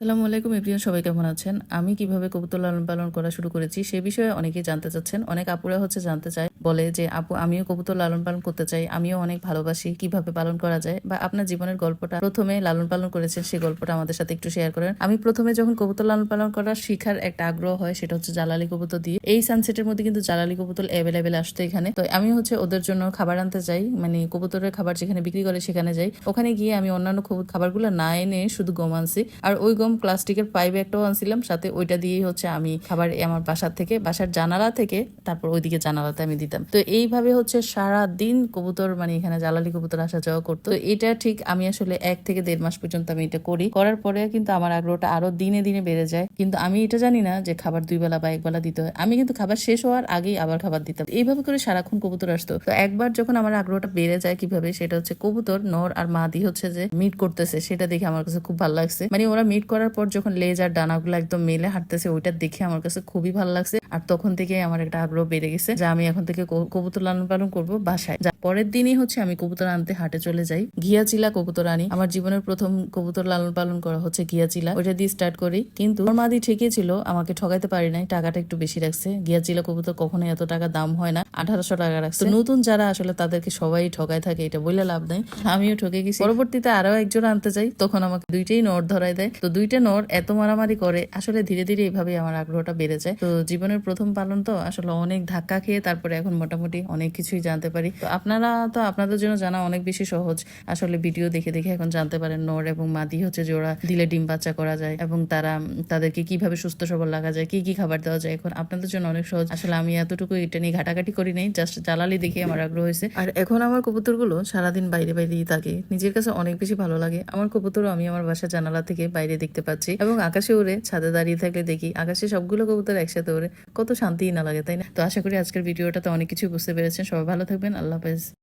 আসসালামু আলাইকুম এভরিয়ান সবাই কেমন আছেন? আমি কীভাবে কবুতর লালন পালন করা শুরু করেছি সে বিষয়ে অনেকেই জানতে চাচ্ছেন। অনেক আপুরা হচ্ছে জানতে চায় বলে যে, আপু, আমিও কবুতর লালন পালন করতে চাই। আমিও অনেক ভালোবাসি। কীভাবে পালন করা যায়? বা আপনার জীবনের গল্পটা প্রথমে লালন পালন করেছেন, সেই গল্পটা আমাদের সাথে একটু শেয়ার করেন। আমি প্রথমে যখন কবুতর লালন পালন করার শিখার একটা আগ্রহ হয়, সেটা হচ্ছে জালালি কবুতর দিয়ে। এই সানসেটের মধ্যে কিন্তু জালালি কবুতর অ্যাভেলেবেল আসতো এখানে। তো আমি হচ্ছে ওদের জন্য খাবার আনতে যাই। মানে কবুতরের খাবার যেখানে বিক্রি করে, সেখানে যাই। ওখানে গিয়ে আমি অন্যান্য খাবারগুলো না এনে শুধু গম আনছি। আর ওই গম প্লাস্টিকের পাইপ একটাও আনছিলাম। সাথে ওইটা দিয়েই হচ্ছে আমি খাবার আমার বাসার থেকে, বাসার জানালা থেকে, তারপর ওইদিকে জানালাতে আমি দিতাম তো এইভাবে হচ্ছে সারা দিন কবুতর মানে এখানে জ্বালালি কবুতর আসা যাওয়া করতো। এটা ঠিক আমি আসলে এক থেকে দেড় মাস পর্যন্ত আমি এটা করি। করার পরে কিন্তু আমার আগ্রহটা আরও দিনে দিনে বেড়ে যায়। কিন্তু আমি এটা জানি না যে খাবার দুই বেলা বা এক বেলা দিতে হয়। আমি কিন্তু খাবার শেষ হওয়ার আগেই আবার খাবার দিতাম। এইভাবে করে সারাক্ষণ কবুতর আসতো। তো একবার যখন আমার আগ্রহটা বেড়ে যায় কীভাবে, সেটা হচ্ছে কবুতর, নর আর মাদি হচ্ছে যে মিট করতেছে। সেটা দেখে আমার কাছে খুব ভালো লাগছে। মানে ওরা মিট করার পর যখন লেজ আর ডানাগুলো একদম মেলে হাঁটতেছে, ওইটা দেখে আমার কাছে খুবই ভালো লাগছে। আর তখন থেকে আমার একটা আগ্রহ বেড়ে গেছে যে আমি এখন থেকে ক- কবুতর লালন পালন করব বাসায়। যা পরের দিনই হচ্ছে আমি কবুতর আনতে হাটে চলে যাই। ঘিয়াচিলা কবুতর আনি। আমার জীবনের প্রথম কবুতর লালন পালন করা হচ্ছে ঘিয়াচিলা ওইটা দিয়ে স্টার্ট করি। কিন্তু ওর মাদি ঠিকই ছিল, আমাকে ঠকাইতে পারি নাই, টাকাটা একটু বেশি রাখছে। ঘিয়াচিলা কবুতর কখনো এত টাকা দাম হয় না, আঠারোশো টাকা রাখছে। নতুন যারা আসলে তাদেরকে সবাই ঠকায় থাকে, এটা বলে লাভ নাই। আমিও ঠকে গেছি। পরবর্তীতে আরও একজন আনতে যাই, তখন আমাকে দুইটাই নোট ধরাই দেয়। তো দুইটা নোট এত মারামারি করে, আসলে ধীরে ধীরে এইভাবে আমার আগ্রহটা বেড়ে যায়। তো জীবনের প্রথম পালন তো আসলে অনেক ধাক্কা খেয়ে, তারপরে এখন মোটামুটি অনেক কিছুই জানতে পারি। তো আপনারা তো আপনাদের জন্য জানা অনেক বেশি সহজ। আসলে ভিডিও দেখে দেখে এখন জানতে পারেন নর এবং মাদি হচ্ছে জোড়া, দিলে ডিম বাচ্চা করা যায় এবং তারা তাদেরকে কীভাবে সুস্থ সবল লাগা যায়, কি কি খাবার দেওয়া যায় এখন আপনাদের জন্য অনেক সহজ। আসলে আমি এতটুকু এটা নিয়ে ঘাটাঘাটি করি নাই জাস্ট জ্বালালি দেখে আমার আগ্রহ হয়েছে। আর এখন আমার কবুতরগুলো সারাদিন বাইরে বাইরেই থাকে। নিজের কাছে অনেক বেশি ভালো লাগে। আমার কবুতরও আমি আমার বাসা জানালা থেকে বাইরে দেখতে পাচ্ছি এবং আকাশে উড়ে, ছাদে দাঁড়িয়ে থাকলে দেখি আকাশে সবগুলো কবুতর একসাথে উড়ে কত শান্তিই না লাগে, তাই না? তো আশা করি আজকের ভিডিওটাতে অনেক কিছু বুঝতে পেরেছেন। সবাই ভালো থাকবেন। আল্লাহ হাফেজ।